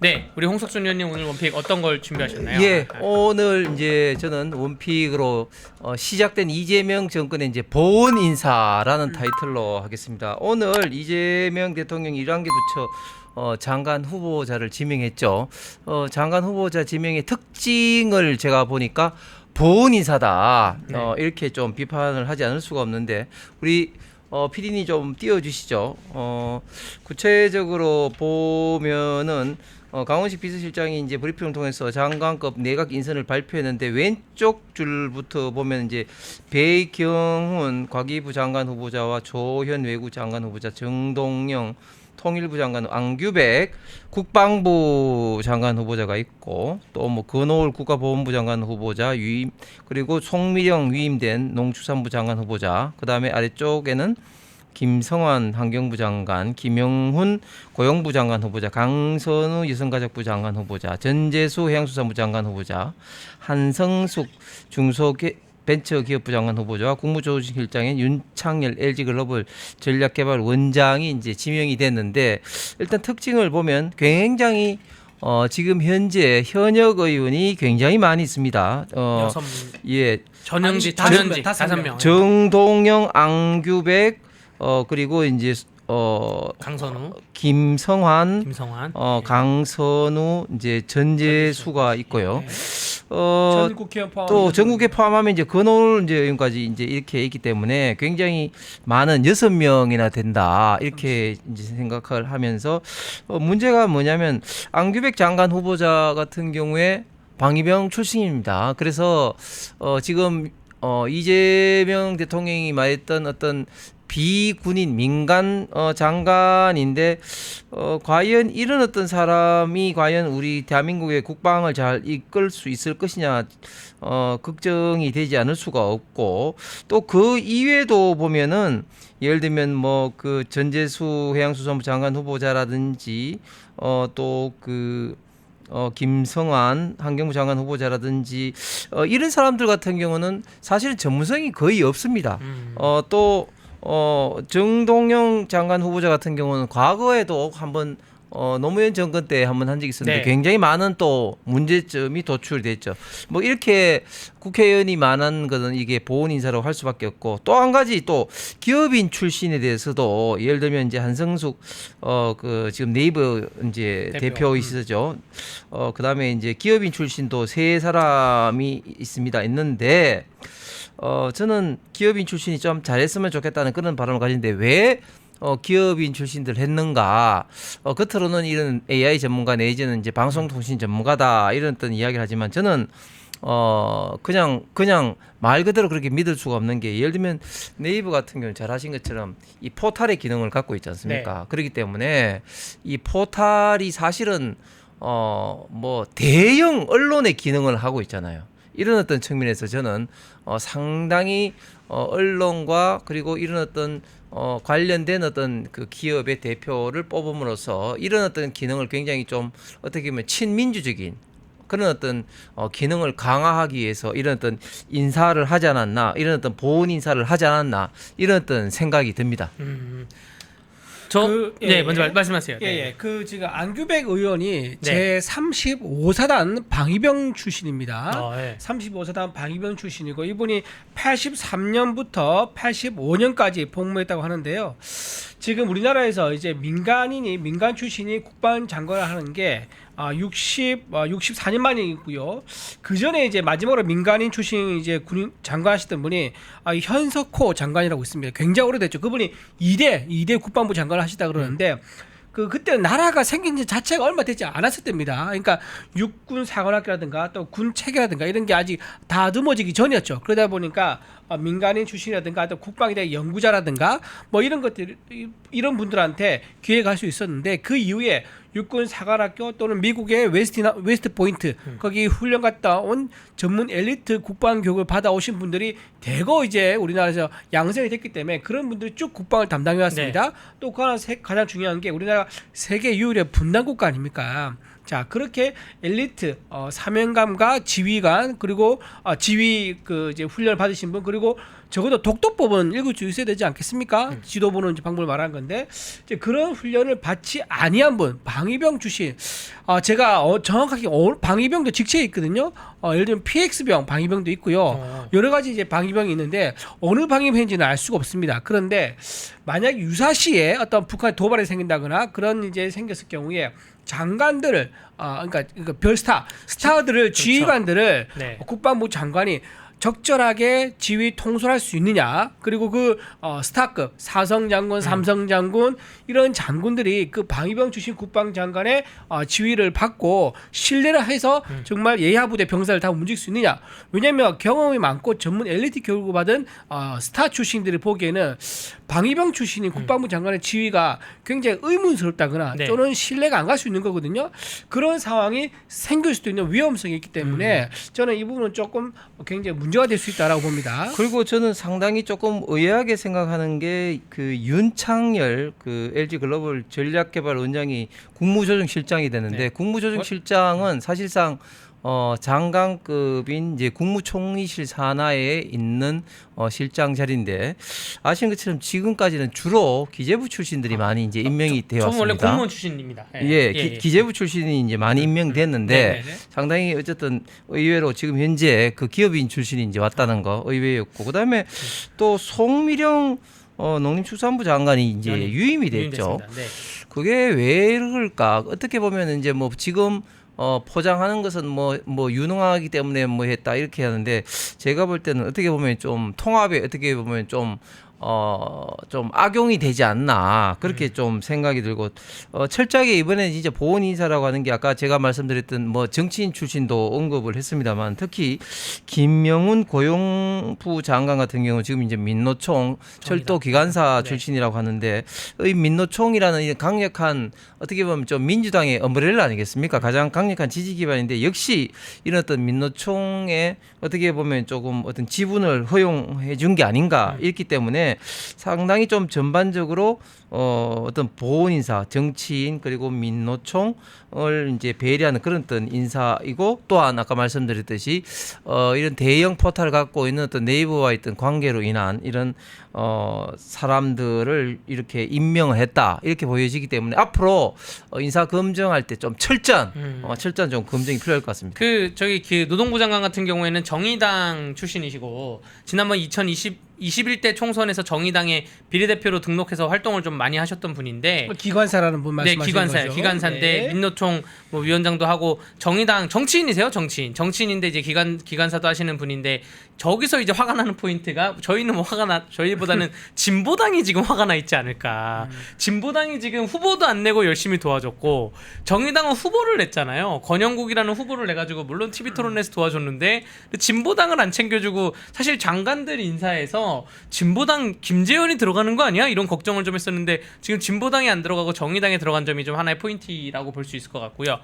네, 우리 홍석준 의원님 오늘 원픽 어떤 걸 준비하셨나요? 예, 아, 오늘 이제 저는 원픽으로 어, 시작된 이재명 정권의 이제 보훈 인사라는 타이틀로 하겠습니다. 오늘 이재명 대통령이 1단계 부처 어, 장관 후보자를 지명했죠. 어, 장관 후보자 지명의 특징을 제가 보니까 보훈 인사다. 네. 어, 이렇게 좀 비판을 하지 않을 수가 없는데 우리 어, 피디님 좀 띄워주시죠. 어, 구체적으로 보면은 어, 강원식 비서실장이 이제 브리핑을 통해서 장관급 내각 인선을 발표했는데 왼쪽 줄부터 보면 이제 배경훈 과기부 장관 후보자와 조현 외국 장관 후보자, 정동영 통일부 장관 안규백 국방부 장관 후보자가 있고 또 뭐 근호울 국가보훈부 장관 후보자 유임 그리고 송미령 위임된 농축산부 장관 후보자 그다음에 아래쪽에는 김성환 환경부 장관, 김영훈 고용부 장관 후보자, 강선우 여성가족부 장관 후보자, 전재수 해양수산부 장관 후보자, 한성숙 중소벤처기업부 장관 후보자와 국무조직실장인 윤창열 LG글로벌 전략개발 원장이 이제 지명이 됐는데 일단 특징을 보면 굉장히 어, 지금 현재 현역 의원이 굉장히 많이 있습니다. 어, 여섯 분, 예, 전현직, 아니, 다섯 전현직 명, 다섯 다섯 명. 명. 정동영, 안규백, 어 그리고 이제 어 강선우, 김성환, 김성환. 어 네. 강선우, 이제 전재수가 있고요. 네. 어전 국회의원 포함 또 전국에 포함하면 이제 근홀 이제 의원까지 이제 이렇게 있기 때문에 굉장히 많은 여섯 명이나 된다 이렇게 이제 생각을 하면서 어 문제가 뭐냐면 안규백 장관 후보자 같은 경우에 방위병 출신입니다. 그래서 어 지금 어 이재명 대통령이 말했던 어떤 비군인 민간 어 장관인데 어 과연 이런 어떤 사람이 과연 우리 대한민국의 국방을 잘 이끌 수 있을 것이냐 어 걱정이 되지 않을 수가 없고 또 그 이외에도 보면은 예를 들면 뭐 그 전재수 해양수산부 장관 후보자라든지 어 또그 어, 김성환 환경부 장관 후보자라든지 어, 이런 사람들 같은 경우는 사실은 전문성이 거의 없습니다. 음. 어, 또 어, 정동영 장관 후보자 같은 경우는 과거에도 한번 어, 노무현 정권 때 한 번 한 적이 있었는데 네. 굉장히 많은 또 문제점이 도출됐죠. 뭐 이렇게 국회의원이 많은 것은 이게 보훈 인사로 할 수밖에 없고 또 한 가지 또 기업인 출신에 대해서도 예를 들면 이제 한성숙 어 그 지금 네이버 이제 대표. 대표이시죠. 어 그다음에 이제 기업인 출신도 세 사람이 있습니다. 있는데 어 저는 기업인 출신이 좀 잘했으면 좋겠다는 그런 바람을 가지는데 왜 어, 기업인 출신들 했는가? 어, 겉으로는 이런 AI 전문가 내지는 이제 방송통신 전문가다 이런 어떤 이야기를 하지만 저는 어 그냥 그냥 말 그대로 그렇게 믿을 수가 없는 게 예를 들면 네이버 같은 경우는 잘 하신 것처럼 이 포탈의 기능을 갖고 있지 않습니까? 그렇기 때문에 이 포탈이 사실은 어 뭐 대형 언론의 기능을 하고 있잖아요. 이런 어떤 측면에서 저는 어 상당히 어 언론과 그리고 이런 어떤 어 관련된 어떤 그 기업의 대표를 뽑음으로써 이런 어떤 기능을 굉장히 좀 어떻게 보면 친민주적인 그런 어떤 어, 기능을 강화하기 위해서 이런 어떤 인사를 하지 않았나 이런 어떤 보훈 인사를 하지 않았나 이런 어떤 생각이 듭니다. 음. 저, 그, 예, 네, 예. 먼저 말, 말씀하세요. 예, 네. 예. 그 지금 안규백 의원이 네. 제 35사단 방위병 출신입니다. 어, 예. 35사단 방위병 출신이고 이분이 83년부터 85년까지 복무했다고 하는데요. 지금 우리나라에서 이제 민간인이 민간 출신이 국방 장관을 하는 게 아, 60, 아, 64년 만이고요. 그 전에 이제 마지막으로 민간인 출신 이제 군인 장관 하시던 분이 아, 현석호 장관이라고 있습니다. 굉장히 오래됐죠. 그분이 2대, 2대 국방부 장관을 하시다 그러는데 그 그때 나라가 생긴 지 자체가 얼마 되지 않았을 때입니다. 그러니까 육군 사관학교라든가 또 군 체계라든가 이런 게 아직 다듬어지기 전이었죠. 그러다 보니까 어, 민간인 출신이라든가 또 국방에 대한 연구자라든가 뭐 이런 것들 이- 이런 분들한테 기회가 갈 수 있었는데 그 이후에 육군 사관학교 또는 미국의 웨스티나 웨스트 포인트 거기 훈련 갔다 온 전문 엘리트 국방 교육을 받아오신 분들이 대거 이제 우리나라에서 양성이 됐기 때문에 그런 분들이 쭉 국방을 담당해 왔습니다. 또 그하나 세- 가장 중요한 게 우리나라 세계 유일의 분단 국가 아닙니까? 자 그렇게 엘리트 어, 사명감과 지휘관 그리고 어, 지휘 그 이제 훈련을 받으신 분 그리고 적어도 독도법은 읽을 수 있어야 되지 않겠습니까? 지도부는 이제 방법을 말한 건데 이제 그런 훈련을 받지 아니한 분 방위병 출신 어, 제가 어, 정확하게 어, 방위병도 직책이 있거든요. 어, 예를 들면 PX병 방위병도 있고요. 어. 여러 가지 이제 방위병이 있는데 어느 방위병인지는 알 수가 없습니다. 그런데 만약 유사시에 어떤 북한에 도발이 생긴다거나 그런 이제 생겼을 경우에 장관들을 아 그러니까, 그러니까 별스타 스타들을 지휘관들을 네. 국방부 장관이 적절하게 지휘 통솔할 수 있느냐. 그리고 그 어, 스타급 사성 장군 삼성 장군 이런 장군들이 그 방위병 출신 국방 장관의 어, 지휘를 받고 신뢰를 해서 정말 예하부대 병사를 다 움직일 수 있느냐. 왜냐하면 경험이 많고 전문 엘리트 교육을 받은 어, 스타 출신들이 보기에는 방위병 출신인 국방부 장관의 지휘가 굉장히 의문스럽다거나 네. 또는 신뢰가 안 갈 수 있는 거거든요. 그런 상황이 생길 수도 있는 위험성이 있기 때문에 저는 이 부분은 조금 굉장히 문제 가 될 수 있다라고 봅니다. 그리고 저는 상당히 조금 의아하게 생각하는 게 그 윤창열 그 LG 글로벌 전략개발 원장이 국무조정실장이 되는데 네. 국무조정실장은 사실상 어 장관급인 이제 국무총리실 산하에 있는 어 실장 자리인데 아시는 것처럼 지금까지는 주로 기재부 출신들이 많이 이제 임명이 되어 저는 원래. 공무원 출신입니다. 예, 기, 기재부 출신이 이제 많이 임명됐는데 네, 네, 네. 상당히 어쨌든 의외로 지금 현재 그 기업인 출신이 이제 왔다는 거 의외였고 그다음에 또 송미령 어, 농림축산부 장관이 이제 유임이 됐죠. 네. 그게 왜 그럴까? 어떻게 보면 이제 뭐 지금 어 포장하는 것은 뭐 뭐 유능하기 때문에 뭐 했다 이렇게 하는데 제가 볼 때는 어떻게 보면 좀 통합에 어떻게 보면 좀 어, 좀 악용이 되지 않나 그렇게 좀 생각이 들고 어, 철저하게 이번에 진짜 보훈 인사라고 하는 게 아까 제가 말씀드렸던 뭐 정치인 출신도 언급을 했습니다만 특히 김명훈 고용부 장관 같은 경우 지금 이제 민노총 철도 기관사 네. 출신이라고 하는데 이 민노총이라는 이 강력한 어떻게 보면 좀 민주당의 엄브렐라 아니겠습니까? 가장 강력한 지지 기반인데 역시 이런 어떤 민노총의 어떻게 보면 조금 어떤 지분을 허용해 준 게 아닌가 음. 있기 때문에 상당히 좀 전반적으로 어 어떤 보훈 인사, 정치인 그리고 민노총을 이제 배려하는 그런 어떤 인사이고 또한 아까 말씀드렸듯이 어 이런 대형 포탈을 갖고 있는 어떤 네이버와 있던 관계로 인한 이런 어 사람들을 이렇게 임명을 했다 이렇게 보여지기 때문에 앞으로 어, 인사 검증할 때 좀 철저한 음. 어, 철저한 좀 검증이 필요할 것 같습니다. 그 저기 그 노동부 장관 같은 경우에는 정의당 출신이시고 지난번 2020 21대 총선에서 정의당의 비례대표로 등록해서 활동을 좀 많이 하셨던 분인데 기관사라는 분 네, 말씀하시는 기관사예요. 거죠. 기관사인데 네. 민노총 뭐 위원장도 하고 정의당 정치인이세요, 정치인. 정치인인데 이제 기관 기관사도 하시는 분인데 저기서 이제 화가 나는 포인트가 저희는 뭐 화가 나 저희보다는 진보당이 지금 화가 나 있지 않을까. 진보당이 지금 후보도 안 내고 열심히 도와줬고 정의당은 후보를 냈잖아요. 권영국이라는 후보를 내 가지고 물론 TV 토론에서 도와줬는데 진보당을 안 챙겨주고 사실 장관들 인사에서 진보당 김재현이 들어가는 거 아니야? 이런 걱정을 좀 했었는데 지금 진보당이 안 들어가고 정의당에 들어간 점이 좀 하나의 포인트라고 볼 수 있을 것 같고요.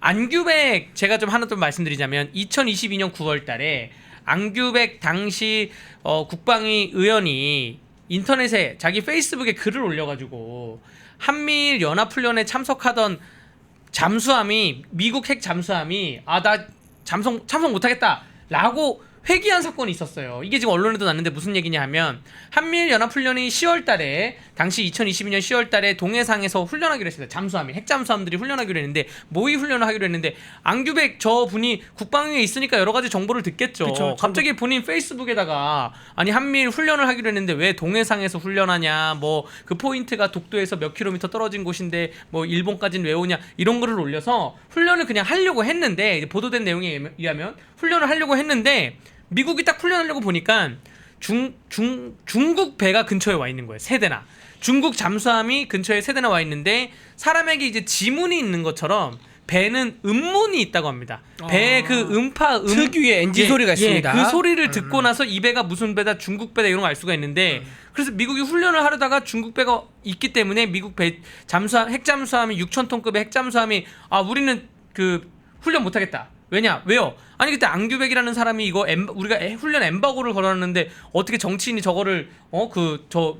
안규백 제가 좀 하나 좀 말씀드리자면 2022년 9월 달에 안규백 당시 어, 국방위 의원이 인터넷에 자기 페이스북에 글을 올려가지고 한미일 연합훈련에 참석하던 잠수함이 미국 핵 잠수함이 아나 참석 참석 못하겠다라고 회귀한 사건이 있었어요. 이게 지금 언론에도 났는데 무슨 얘기냐 하면 한미일 연합훈련이 10월 달에 당시 2022년 10월 달에 동해상에서 훈련하기로 했습니다. 잠수함이 핵 잠수함들이 훈련하기로 했는데 모의 훈련을 하기로 했는데 안규백 저 분이 국방위에 있으니까 여러 가지 정보를 듣겠죠. 그쵸, 갑자기 본인 페이스북에다가 아니 한미일 훈련을 하기로 했는데 왜 동해상에서 훈련하냐 뭐 그 포인트가 독도에서 몇 킬로미터 떨어진 곳인데 뭐 일본까지는 왜 오냐 이런 거를 올려서 훈련을 그냥 하려고 했는데 보도된 내용에 의하면 훈련을 하려고 했는데 미국이 딱 훈련하려고 보니까 중, 중, 중국 배가 근처에 와 있는 거예요. 세 대나. 중국 잠수함이 근처에 세 대나 와 있는데 사람에게 이제 지문이 있는 것처럼 배는 음문이 있다고 합니다. 배의 아. 그 음파 음 특유의 엔진 예, 소리가 예, 있습니다. 그 소리를 듣고 나서 이 배가 무슨 배다 중국 배다 이런 거알 수가 있는데 그래서 미국이 훈련을 하려다가 중국 배가 있기 때문에 미국 배 잠수함 핵 잠수함이 6천 톤급의 핵 잠수함이 아 우리는 그 훈련 못 하겠다. 왜냐? 왜요? 아니 그때 안규백이라는 사람이 이거 엠, 우리가 에- 훈련 엠바고를 걸어놨는데 어떻게 정치인이 저거를 어그저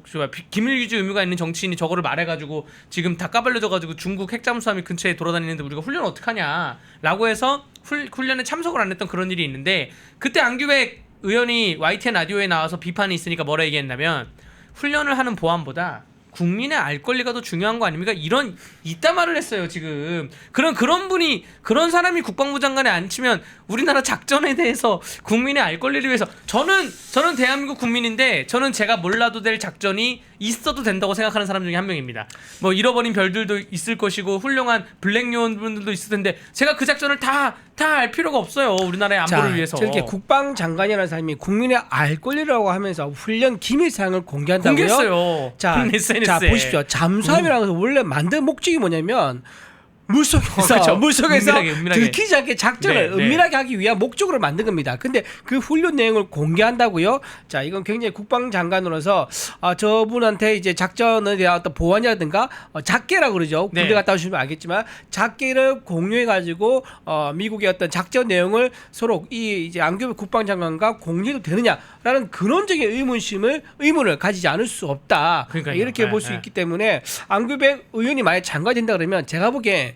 기밀 유지 의무가 있는 정치인이 저거를 말해가지고 지금 다 까발려져가지고 중국 핵잠수함이 근처에 돌아다니는데 우리가 훈련 어떡하냐라고 해서 훌, 훈련에 참석을 안 했던 그런 일이 있는데 그때 안규백 의원이 YTN 라디오에 나와서 비판이 있으니까 뭐라 얘기했냐면 훈련을 하는 보안보다 국민의 알 권리가 더 중요한 거 아닙니까? 이런 이따 말을 했어요 지금. 그런 그런 분이 그런 사람이 국방부 장관에 앉히면 우리나라 작전에 대해서 국민의 알 권리를 위해서 저는 저는 대한민국 국민인데 저는 제가 몰라도 될 작전이 있어도 된다고 생각하는 사람 중에 한 명입니다. 뭐 잃어버린 별들도 있을 것이고 훌륭한 블랙 요원분들도 있을 텐데 제가 그 작전을 다다 알 필요가 없어요. 우리나라의 안보를 자, 위해서. 저렇게 국방장관이라는 사람이 국민의 알 권리라고 하면서 훈련 기밀 사항을 공개한다고요? 공개했어요. 자. 자 보십시오. 잠수함이라는 것은 원래 만든 목적이 뭐냐면 물속에서 어, 그렇죠. 물속에서 은밀하게, 은밀하게. 들키지 않게 작전을 네, 네. 은밀하게 하기 위한 목적으로 만든 겁니다. 근데 그 훈련 내용을 공개한다고요? 자, 이건 굉장히 국방장관으로서 아, 저분한테 이제 작전에 대한 어떤 보완이라든가 어, 작계라고 그러죠. 군대 네. 갔다 오시면 알겠지만 작계를 공유해 가지고 어, 미국의 어떤 작전 내용을 서로 이 이제 안규백 국방장관과 공유해도 되느냐라는 근원적인 의문심을 의문을 가지지 않을 수 없다. 그러니까요. 이렇게 네, 볼수 네. 있기 때문에 안규백 의원이 만약 장관이 된다 그러면 제가 보기에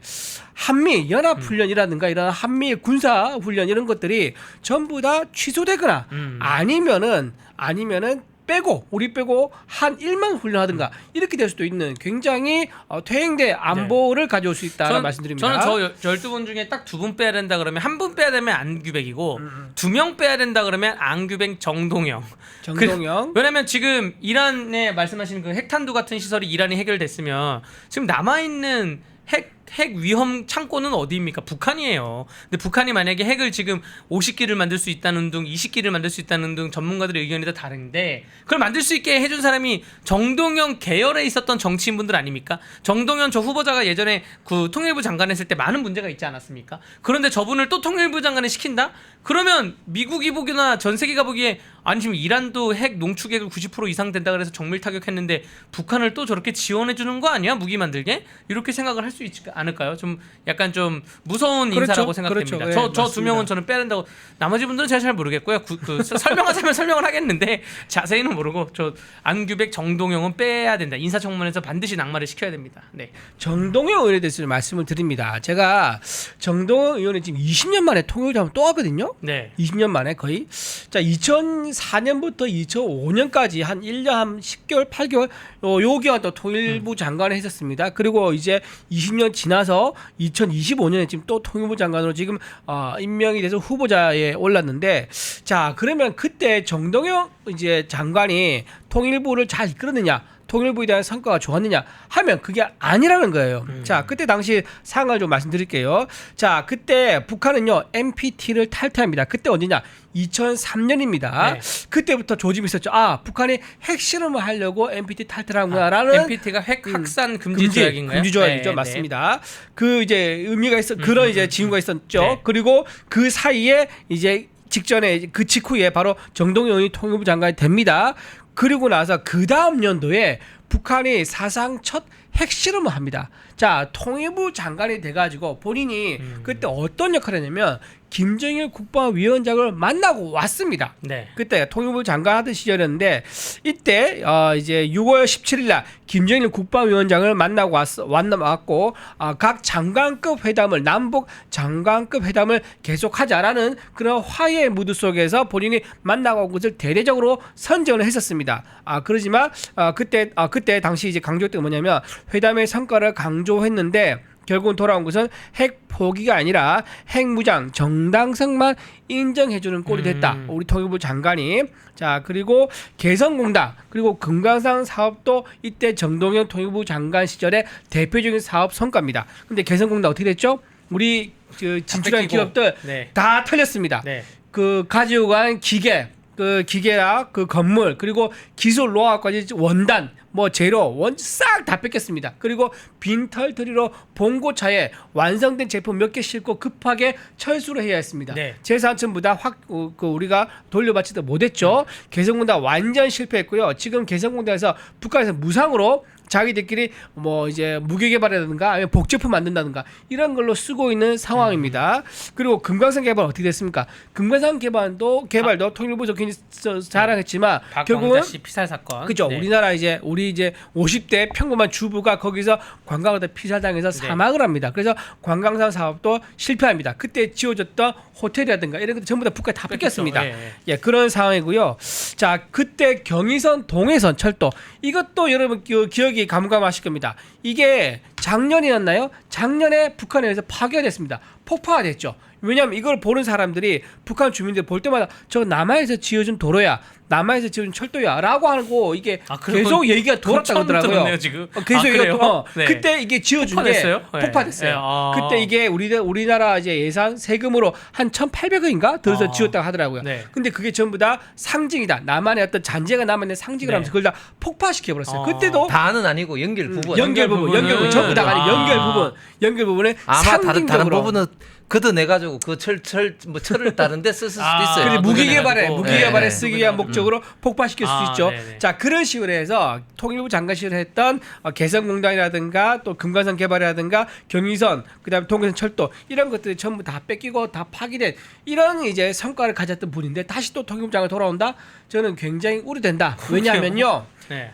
한미 연합 훈련이라든가 이런 한미 군사 훈련 이런 것들이 전부 다 취소되거나 음. 아니면은 아니면은 빼고 우리 빼고 한 일만 훈련하든가 이렇게 될 수도 있는 굉장히 어, 퇴행대 안보를 가져올 수 있다는 저는- 말씀드립니다. 저는 저 12분 중에 딱 두 분 빼야 된다 그러면 한 분 빼야 되면 안규백이고 음, 두명 빼야 된다 그러면 안규백 정동영. 정동영 왜냐면 지금 이란에 말씀하신 그 핵탄두 같은 시설이 이란이 해결됐으면 지금 남아 있는 핵, 핵 위험 창고는 어디입니까? 북한이에요. 근데 북한이 만약에 핵을 지금 50기를 만들 수 있다는 등 20기를 만들 수 있다는 등 전문가들의 의견이 다 다른데 그걸 만들 수 있게 해준 사람이 정동영 계열에 있었던 정치인분들 아닙니까? 정동영 저 후보자가 예전에 그 통일부 장관 했을 때 많은 문제가 있지 않았습니까? 그런데 저분을 또 통일부 장관에 시킨다? 그러면 미국이 보기나 전 세계가 보기에 아니 지금 이란도 핵 농축액을 90% 이상 된다 그래서 정밀 타격했는데 북한을 또 저렇게 지원해 주는 거 아니야 무기 만들게 이렇게 생각을 할 수 있지 않을까요? 좀 약간 좀 무서운 그렇죠. 인사라고 생각됩니다. 그렇죠. 네, 저저 두. 명은 저는 빼야 된다고 나머지 분들은 제가 잘 모르겠고요. 구- 그 설명하자면 설명을 하겠는데 자세히는 모르고 저 안규백 정동영은 빼야 된다. 인사청문회에서 반드시 낙마를 시켜야 됩니다. 네. 정동영 의원에 대해서 말씀을 드립니다. 제가 정동영 의원이 지금 20년 만에 통일을 하면 또 하거든요. 네. 20년 만에 거의 자 2004년부터 2005년까지 한 1년 한 10개월 8개월 어, 요 기간 또 통일부 음. 장관을 했었습니다. 그리고 이제 20년 지 나서 2025년에 지금 또 통일부 장관으로 지금 어, 임명이 돼서 후보자에 올랐는데 자 그러면 그때 정동영 이제 장관이 통일부를 잘 이끌었느냐 통일부에 대한 성과가 좋았느냐 하면 그게 아니라는 거예요. 음. 자, 그때 당시 상황을 좀 말씀드릴게요. 자, 그때 북한은요 NPT를 탈퇴합니다. 그때 언제냐? 2003년입니다. 네. 그때부터 조짐이 있었죠. 아, 북한이 핵실험을 하려고 NPT 탈퇴를 하는구나라는 NPT가 핵 확산 금지, 조약인가요? 금지 조약이죠. 네, 네. 맞습니다. 그 이제 의미가 있어 그런 이제 징후가 있었죠. 네. 그리고 그 사이에 이제 직전에 그 직후에 바로 정동영이 통일부 장관이 됩니다. 그리고 나서 그 다음 연도에 북한이 사상 첫 핵실험을 합니다. 자, 통일부 장관이 돼가지고 본인이 음. 그때 어떤 역할을 했냐면 김정일 국방위원장을 만나고 왔습니다. 네. 그때 통일부 장관 하던 시절이었는데 이때 어 이제 6월 17일 날 김정일 국방위원장을 만나고 왔 왔나 왔고 아, 각 장관급 회담을 남북 장관급 회담을 계속하자라는 그런 화해 무드 속에서 본인이 만나고 온 것을 대대적으로 선전을 했었습니다. 아 그러지만 아, 그때 아, 그때 당시 이제 강조했던 게 뭐냐면 회담의 성과를 강조 했는데 결국은 돌아온 것은 핵 포기가 아니라 핵 무장 정당성만 인정해주는 꼴이 됐다. 음. 우리 통일부 장관이 자 그리고 개성공단 그리고 금강산 사업도 이때 정동영 통일부 장관 시절의 대표적인 사업 성과입니다. 근데 개성공단 어떻게 됐죠? 우리 그 진출한. 기업들 네. 다 털렸습니다. 네. 그 가지고 간 기계, 그 기계라 그 건물 그리고 기술 노하우까지 원단 뭐 재료 원 싹 다 뺏겼습니다. 그리고 빈털 들이로 봉고차에 완성된 제품 몇 개 싣고 급하게 철수를 해야 했습니다. 네. 재산 전부 다 확 어, 그 우리가 돌려받지도 못했죠. 개성공단 완전 실패했고요. 지금 개성공단에서 북한에서 무상으로 자기들끼리 뭐 이제 무기 개발이라든가 아니면 복제품 만든다든가 이런 걸로 쓰고 있는 상황입니다. 그리고 금강산 개발 어떻게 됐습니까? 금강산 개발도 개발도 굉장히 저- 자랑했지만 결국은 박광자 씨 피살 사건. 그죠. 네. 우리나라 이제 우리 이제 50대 평범한 주부가 거기서 관광하다 피살당해서 네. 사망을 합니다. 그래서 관광산 사업도 실패합니다. 그때 지어졌던 호텔이라든가 이런 것들 전부 다 북한에 다 뺏겼습니다. 예, 예. 예, 그런 상황이고요. 자, 그때 경의선 동해선 철도 이것도 여러분 기, 기억이 기억이 가물가물하실 겁니다. 이게 작년이었나요? 작년에 북한에 의해서 파괴가 됐습니다. 폭파가 됐죠. 왜냐하면 이걸 보는 사람들이 북한 주민들 볼 때마다 저 남한에서 지어준 도로야, 남한에서 지어준 철도야라고 하고 이게 아, 계속 건- 얘기가 돌았다 그러더라고요. 지금. 어, 계속 아, 얘기가? 도- 어, 네. 그때 이게 지어준 폭파됐어요? 게 네. 폭파됐어요. 네, 아. 그때 이게 우리 우리나라 이제 예산 세금으로 한 1,800원인가 들어서 아. 지었다고 하더라고요. 네. 근데 그게 전부 다 상징이다. 남한의 어떤 잔재가 남한의 상징을 네. 하면서 그걸 다 폭파시켜 버렸어요. 어. 그때도 다는 아니고 연결 부분. 연결 부분, 연결 부분 전부 다가 아니 아. 연결 부분, 연결 부분에 아마 다른 다른 상징적으로 부분은 걷어내 가지고 그 철 철 뭐 철을 다른데 쓸 수도 아, 있어요. 그리고 무기 개발에. 무기 네, 개발에 네. 쓰기 위한 녹여 내가지고. 목적으로 폭파시킬 아, 수 있죠. 네네. 자 그런 식으로 해서 통일부 장관실을 했던 어, 개성공단이라든가 또 금관산 개발이라든가 경의선 그다음에 동해선 철도 이런 것들이 전부 다 뺏기고 다 파기된 이런 이제 성과를 가졌던 분인데 다시 또 통일부 장관 돌아온다? 저는 굉장히 우려된다. 왜냐하면요. 네.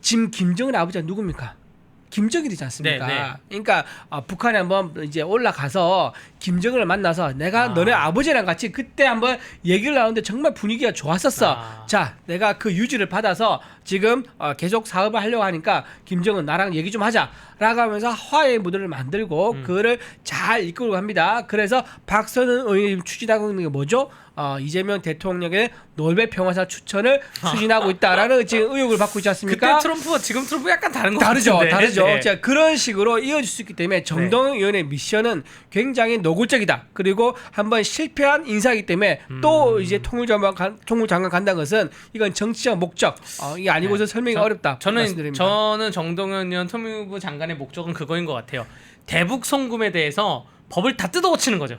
지금 김정은 아버지가 누굽니까? 김정일이지 않습니까? 네, 네. 그러니까 아, 북한에 한번 이제 올라가서 김정은을 만나서 내가 아. 너네 아버지랑 같이 그때 한번 얘기를 나누는데 정말 분위기가 좋았었어. 아. 자, 내가 그 유지를 받아서 지금 어, 계속 사업을 하려고 하니까 김정은 나랑 얘기 좀 하자. 라고 하면서 화해의 무드를 만들고 음. 그거를 잘 이끌고 갑니다. 그래서 박선은 의원이 추진하고 있는 게 뭐죠? 어, 이재명 대통령의 노벨 평화상 추천을 추진하고 있다라는 지금 의혹을 받고 있지 않습니까? 그때 트럼프와 지금 트럼프 약간 다른 거 다르죠, 같은데. 다르죠. 네. 자, 그런 식으로 이어질 수 있기 때문에 정동영 의원의 미션은 굉장히 노골적이다. 그리고 한번 실패한 인사이기 때문에 음. 또 이제 통일장관 간, 통일장관 간다는 것은 이건 정치적 목적. 어, 이게 아니고서 설명이 저- 어렵다. 저는 말씀드립니다. 저는 정동현 의원 통일부 장관의 목적은 그거인 것 같아요. 대북 송금에 대해서 법을 다 뜯어고치는 거죠.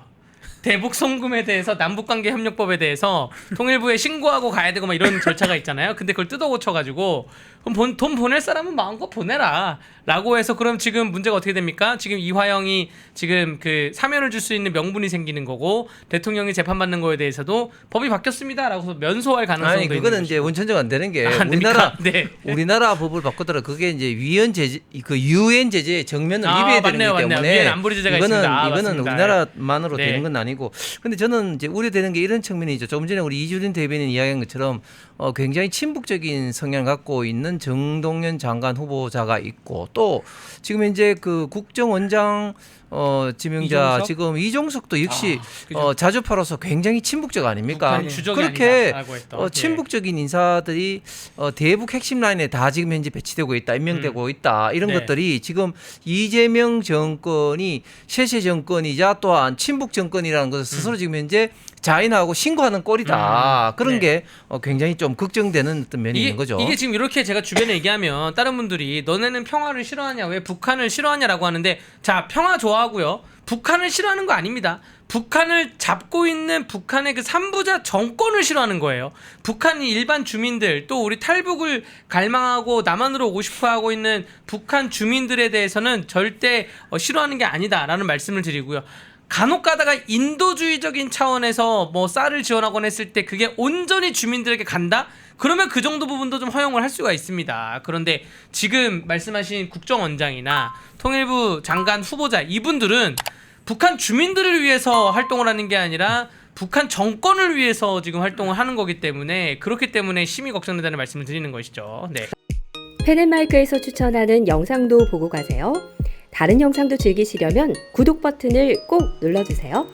대북 송금에 대해서 남북관계 협력법에 대해서 통일부에 신고하고 가야 되고 막 이런 절차가 있잖아요. 근데 그걸 뜯어 고쳐 가지고 그럼 본- 돈 보낼 사람은 마음껏 보내라라고 해서 그럼 지금 문제가 어떻게 됩니까? 지금 이화영이 지금 그 사면을 줄 수 있는 명분이 생기는 거고 대통령이 재판받는 거에 대해서도 법이 바뀌었습니다라고 해서 면소할 가능성도 아니 그거는. 이제 원천적 안 되는 게 아, 안 우리나라? 네. 우리나라 법을 바꾸더라 그게 이제 위헌 제재 그 유엔 제재의 정면을 아, 입어야 되는 맞네요, 거기 맞네요. 때문에 위엔 안보리 제재가 이거는 있습니다. 아, 이거는 맞습니다. 우리나라만으로 네. 되는 건 아니고 근데 저는 이제 우려되는 게 이런 측면이죠. 조금 전에 우리 이주린 대변인 이야기한 것처럼 어, 굉장히 친북적인 성향을 갖고 있는 정동연 장관 후보자가 있고 또 지금 현재 그 국정원장 어, 지명자 이종석? 지금 이종석도 역시 아, 그죠. 어, 자주파로서 굉장히 친북적 아닙니까? 북한 주적이 그렇게 아니다라고 했던. 어, 예. 친북적인 인사들이 어, 대북 핵심 라인에 다 지금 현재 배치되고 있다, 임명되고 있다 이런 네. 것들이 지금 이재명 정권이 셰셰 정권이자 또한 친북 정권이라는 것을 스스로 지금 현재 자인하고 신고하는 꼴이다. 음. 그런 네. 게 어, 굉장히 좀 걱정되는 어떤 면이 이게, 있는 거죠. 이게 지금 이렇게 제가 주변에 얘기하면 다른 분들이 너네는 평화를 싫어하냐 왜 북한을 싫어하냐라고 하는데 자 평화 좋아하고요 북한을 싫어하는 거 아닙니다 북한을 잡고 있는 북한의 그 삼부자 정권을 싫어하는 거예요 북한이 일반 주민들 또 우리 탈북을 갈망하고 남한으로 오고 싶어 하고 있는 북한 주민들에 대해서는 절대 어, 싫어하는 게 아니다라는 말씀을 드리고요 간혹 가다가 인도주의적인 차원에서 뭐 쌀을 지원하곤 했을 때 그게 온전히 주민들에게 간다? 그러면 그 정도 부분도 좀 허용을 할 수가 있습니다. 그런데 지금 말씀하신 국정원장이나 통일부 장관 후보자 이분들은 북한 주민들을 위해서 활동을 하는 게 아니라 북한 정권을 위해서 지금 활동을 하는 거기 때문에 그렇기 때문에 심히 걱정된다는 말씀을 드리는 것이죠. 네. 펜앤마이크에서 추천하는 영상도 보고 가세요. 다른 영상도 즐기시려면 구독 버튼을 꼭 눌러주세요.